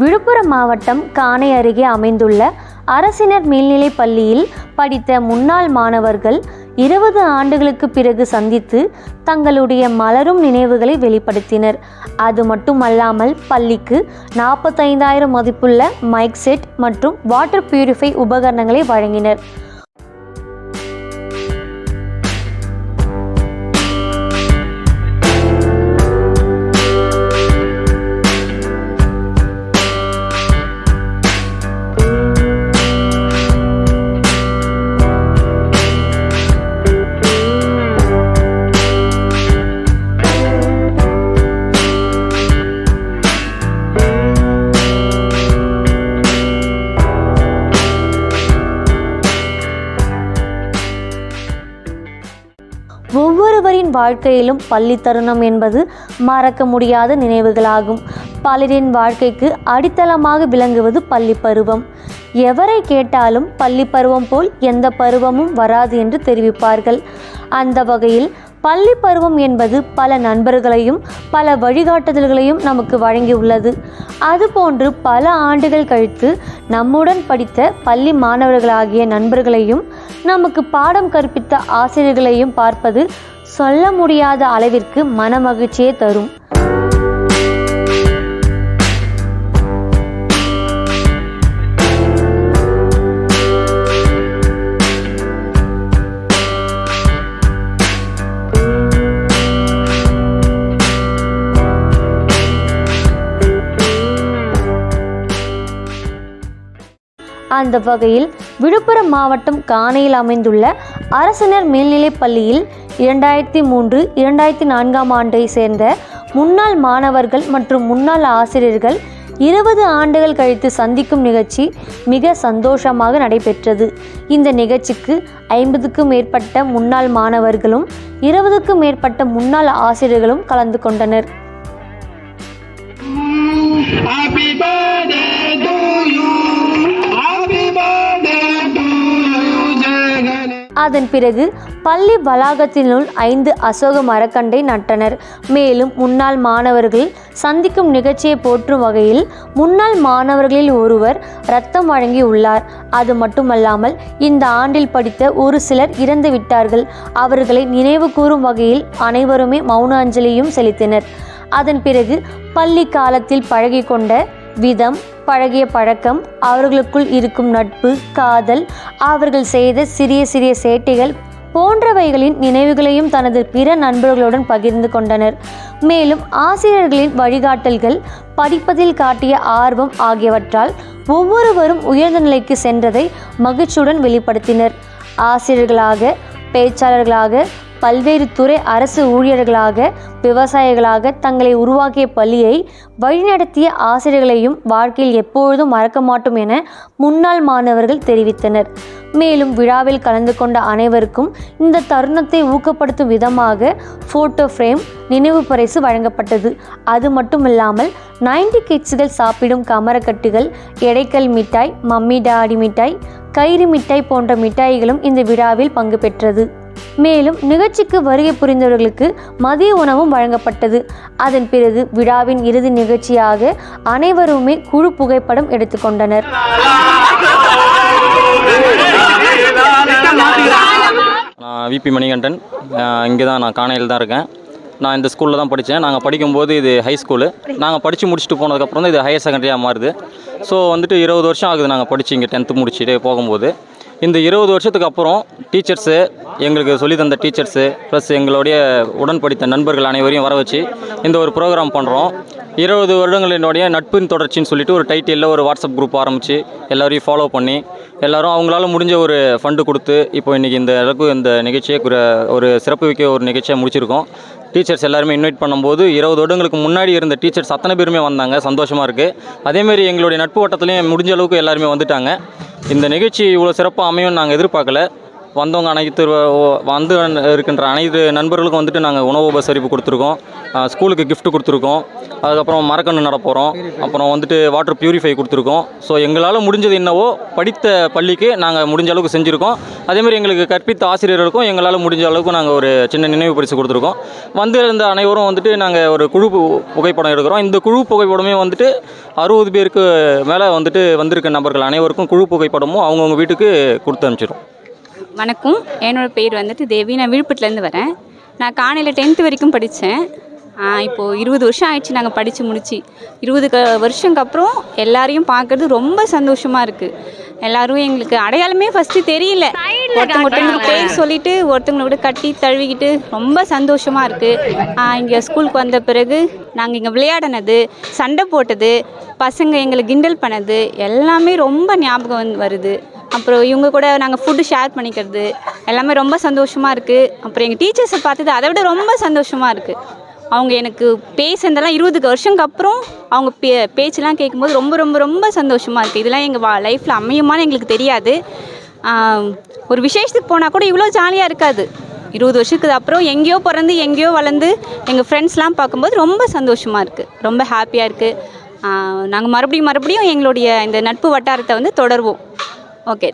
விழுப்புரம் மாவட்டம் காணை அருகே அமைந்துள்ள அரசினர் மேல்நிலைப் பள்ளியில் படித்த முன்னாள் மாணவர்கள் இருபது ஆண்டுகளுக்கு பிறகு சந்தித்து தங்களுடைய மலரும் நினைவுகளை வெளிப்படுத்தினர். அது மட்டுமல்லாமல் பள்ளிக்கு நாற்பத்தைந்தாயிரம் மதிப்புள்ள மைக் செட் மற்றும் வாட்டர் பியூரிஃபை உபகரணங்களை வழங்கினர். வாழ்க்கையிலும் பள்ளி தருணம் என்பது மறக்க முடியாத நினைவுகளாகும். பலரின் வாழ்க்கைக்கு அடித்தளமாக விளங்குவது பள்ளி பருவம் எவரை கேட்டாலும் பள்ளி பருவம் போல் எந்த பருவமும் வராது என்று தெரிவிப்பார்கள். அந்த வகையில் பள்ளி பருவம் என்பது பல நண்பர்களையும் பல வழிகாட்டுதல்களையும் நமக்கு வழங்கியுள்ளது. அதுபோன்று பல ஆண்டுகள் கழித்து நம்முடன் படித்த பள்ளி மாணவர்களாகிய நண்பர்களையும் நமக்கு பாடம் கற்பித்த ஆசிரியர்களையும் பார்ப்பது சொல்ல முடியாத அளவிற்கு மனமகிழ்ச்சியை தரும். அந்த வகையில் விழுப்புரம் மாவட்டம் காணையில் அமைந்துள்ள அரசினர் மேல்நிலைப் பள்ளியில் இரண்டாயிரத்தி மூன்று இரண்டாயிரத்தி நான்காம் ஆண்டை சேர்ந்த முன்னாள் மாணவர்கள் மற்றும் முன்னாள் ஆசிரியர்கள் இருபது ஆண்டுகள் கழித்து சந்திக்கும் நிகழ்ச்சி மிக சந்தோஷமாக நடைபெற்றது. இந்த நிகழ்ச்சிக்கு ஐம்பதுக்கும் மேற்பட்ட முன்னாள் மாணவர்களும் இருபதுக்கும் மேற்பட்ட முன்னாள் ஆசிரியர்களும் கலந்து கொண்டனர். அதன் பிறகு பள்ளி வளாகத்தினுள் ஐந்து அசோக மரக்கண்டை நட்டனர். மேலும் முன்னாள் மாணவர்கள் சந்திக்கும் நிகழ்ச்சியை போற்றும் வகையில் முன்னாள் மாணவர்களில் ஒருவர் ரத்தம் வழங்கி உள்ளார். அது மட்டுமல்லாமல் இந்த ஆண்டில் படித்த ஒரு சிலர் இறந்து விட்டார்கள். அவர்களை நினைவு கூறும் வகையில் அனைவருமே மௌன அஞ்சலியும் செலுத்தினர். அதன் பிறகு பள்ளி காலத்தில் பழகி கொண்ட விதம் பழகிய பழக்கம் அவர்களுக்குள் இருக்கும் நட்பு காதல் அவர்கள் செய்த சிறிய சிறிய சேட்டைகள் போன்றவைகளின் நினைவுகளையும் தனது பிற நண்பர்களுடன் பகிர்ந்து கொண்டனர். மேலும் ஆசிரியர்களின் வழிகாட்டல்கள் படிப்பதில் காட்டிய ஆர்வம் ஆகியவற்றால் ஒவ்வொருவரும் உயர்ந்த நிலைக்கு சென்றதை மகிழ்ச்சியுடன் வெளிப்படுத்தினர். ஆசிரியர்களாக பேச்சாளர்களாக பல்வேறு துறை அரசு ஊழியர்களாக விவசாயிகளாக தங்களை உருவாக்கிய பள்ளியை வழிநடத்திய ஆசிரியர்களையும் வாழ்க்கையில் எப்பொழுதும் மறக்க மாட்டோம் என முன்னாள் மாணவர்கள் தெரிவித்தனர். மேலும் விழாவில் கலந்து கொண்ட அனைவருக்கும் இந்த தருணத்தை ஊக்கப்படுத்தும் விதமாக ஃபோட்டோ ஃப்ரேம் நினைவு பரிசு வழங்கப்பட்டது. அது மட்டுமில்லாமல் நைன்டி கிட்ஸுகள் சாப்பிடும் கமரக்கட்டுகள் எடைக்கல் மிட்டாய் மம்மி டாடி மிட்டாய் கயிறு மிட்டாய் போன்ற மிட்டாய்களும் இந்த விழாவில் பங்கு பெற்றது. மேலும் நிகழ்ச்சிக்கு வருகை புரிந்தவர்களுக்கு மதிய உணவும் வழங்கப்பட்டது. அதன் பிறகு விழாவின் இறுதி நிகழ்ச்சியாக அனைவருமே குழு புகைப்படம் எடுத்துக்கொண்டனர் நான் விபி மணிகண்டன். இங்கே தான் நான் காணையில் தான் இருக்கேன். நான் இந்த ஸ்கூலில் தான் படித்தேன். நாங்கள் படிக்கும்போது இது ஹை ஸ்கூலு நாங்கள் படித்து முடிச்சுட்டு போனதுக்கப்புறம் தான் இது ஹையர் செகண்டரியாக மாறுது. ஸோ வந்துட்டு இருபது வருஷம் ஆகுது நாங்கள் படித்து இங்கே டென்த்து முடிச்சுட்டு போகும்போது. இந்த இருபது வருஷத்துக்கு அப்புறம் டீச்சர்ஸு எங்களுக்கு சொல்லி தந்த டீச்சர்ஸு ப்ளஸ் எங்களுடைய உடன்படித்த நண்பர்கள் அனைவரையும் வர வச்சு இந்த ஒரு ப்ரோக்ராம் பண்ணுறோம் இருபது வருடங்களினுடைய நட்பின் தொடர்ச்சின்னு சொல்லிட்டு ஒரு டைட்டிலில் ஒரு வாட்ஸ்அப் குரூப் ஆரம்பித்து எல்லாரையும் ஃபாலோ பண்ணி எல்லோரும் அவங்களால முடிஞ்ச ஒரு ஃபண்டு கொடுத்து இப்போ இன்றைக்கி இந்த அளவுக்கு இந்த நிகழ்ச்சியை ஒரு சிறப்பு வைக்க ஒரு நிகழ்ச்சியாக முடிச்சிருக்கோம். டீச்சர்ஸ் எல்லாருமே இன்வைட் பண்ணும்போது இருபது வருடங்களுக்கு முன்னாடி இருந்த டீச்சர்ஸ் அத்தனை பேருமே வந்தாங்க சந்தோஷமாக இருக்குது அதேமாரி எங்களுடைய நட்பு வட்டத்துலேயும் முடிஞ்ச அளவுக்கு எல்லாருமே வந்துட்டாங்க. இந்த நிகழ்ச்சி இவ்வளோ சிறப்பாக அமையும் நாங்கள் எதிர்பார்க்கல. வந்தவங்க அனைத்து வந்து இருக்கின்ற அனைத்து நண்பர்களுக்கும் வந்துட்டு நாங்கள் உணவு உபசரிப்பு கொடுத்துருக்கோம். ஸ்கூலுக்கு கிஃப்ட் கொடுத்துருக்கோம். அதுக்கப்புறம் மரக்கன்று நடப்போகிறோம் அப்புறம் வந்துட்டு வாட்டர் பியூரிஃபை கொடுத்துருக்கோம். ஸோ எங்களால் முடிஞ்சது என்னவோ படித்த பள்ளிக்கு நாங்கள் முடிஞ்ச அளவுக்கு செஞ்சுருக்கோம். அதேமாதிரி எங்களுக்கு கற்பித்த ஆசிரியர்களுக்கும் எங்களால் முடிஞ்ச அளவுக்கு நாங்கள் ஒரு சின்ன நினைவு பரிசு கொடுத்துருக்கோம். வந்து இருந்த அனைவரும் வந்துட்டு நாங்கள் ஒரு குழு புகைப்படம் எடுக்கிறோம். இந்த குழு புகைப்படமே வந்துட்டு அறுபது பேருக்கு மேலே வந்துட்டு வந்திருக்க நபர்கள் அனைவருக்கும் குழு புகைப்படமும் அவங்கவுங்க வீட்டுக்கு கொடுத்து அனுப்பிச்சிடும் வணக்கம். என்னோட பேர் வந்துட்டு தேவி. நான் விழுப்புரத்துலேருந்து வரேன். நான் காணையில் டென்த்து வரைக்கும் படித்தேன் இப்போது இருபது வருஷம் ஆயிடுச்சு நாங்கள் படித்து முடிச்சு. இருபது க வருஷங்க அப்புறம் எல்லாரையும் பார்க்கறது ரொம்ப சந்தோஷமாக இருக்குது எல்லாரும் எங்களுக்கு அடையாளமே ஃபஸ்ட்டு தெரியல. ஒருத்தவங்க ஒருத்தவங்களுக்கு பேர் சொல்லிட்டு ஒருத்தவங்களை கூட கட்டி தழுவிக்கிட்டு ரொம்ப சந்தோஷமாக இருக்குது இங்கே ஸ்கூலுக்கு வந்த பிறகு நாங்கள் இங்கே விளையாடினது சண்டை போட்டது பசங்க எங்களை கிண்டல் பண்ணது எல்லாமே ரொம்ப ஞாபகம் வந்து வருது. அப்புறம் இவங்க கூட நாங்கள் ஃபுட்டு ஷேர் பண்ணிக்கிறது எல்லாமே ரொம்ப சந்தோஷமாக இருக்குது அப்புறம் எங்கள் டீச்சர்ஸை பார்த்தது அதை விட ரொம்ப சந்தோஷமாக இருக்குது அவங்க எனக்கு பேசுனதெல்லாம் இருபது வருஷங்க அப்புறம் அவங்க பே பேச்செல்லாம் கேட்கும்போது ரொம்ப ரொம்ப ரொம்ப சந்தோஷமாக இருக்குது இதெல்லாம் எங்கள் வா லைஃப்பில் அமையுமான்னு எங்களுக்கு தெரியாது. ஒரு விசேஷத்துக்கு போனால் கூட இவ்வளோ ஜாலியாக இருக்காது. இருபது வருஷத்துக்கு அப்புறம் எங்கேயோ பிறந்து எங்கேயோ வளர்ந்து எங்கள் ஃப்ரெண்ட்ஸ்லாம் பார்க்கும்போது ரொம்ப சந்தோஷமாக இருக்குது ரொம்ப ஹாப்பியாக இருக்குது நாங்கள் மறுபடியும் மறுபடியும் எங்களுடைய இந்த நட்பு வட்டாரத்தை வந்து தொடர்வோம். Okay.